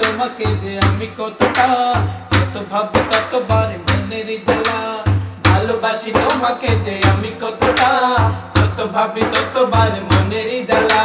তোমাকে যে আমি কতটা কত ভাব ততবার মনের জ্বালা। ভালোবাসি তোমাকে যে আমি কতটা কত ভাবি ততবার মনের জ্বালা।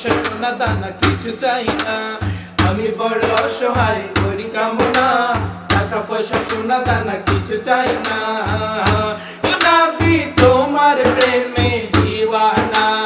পয়সা সোনা দানা কিছু চাই না। আমি বড় অসহায় করি কামনা। টাকা পয়সা সোনা দানা কিছু চাই না। তোমার প্রেমে দিওয়ানা।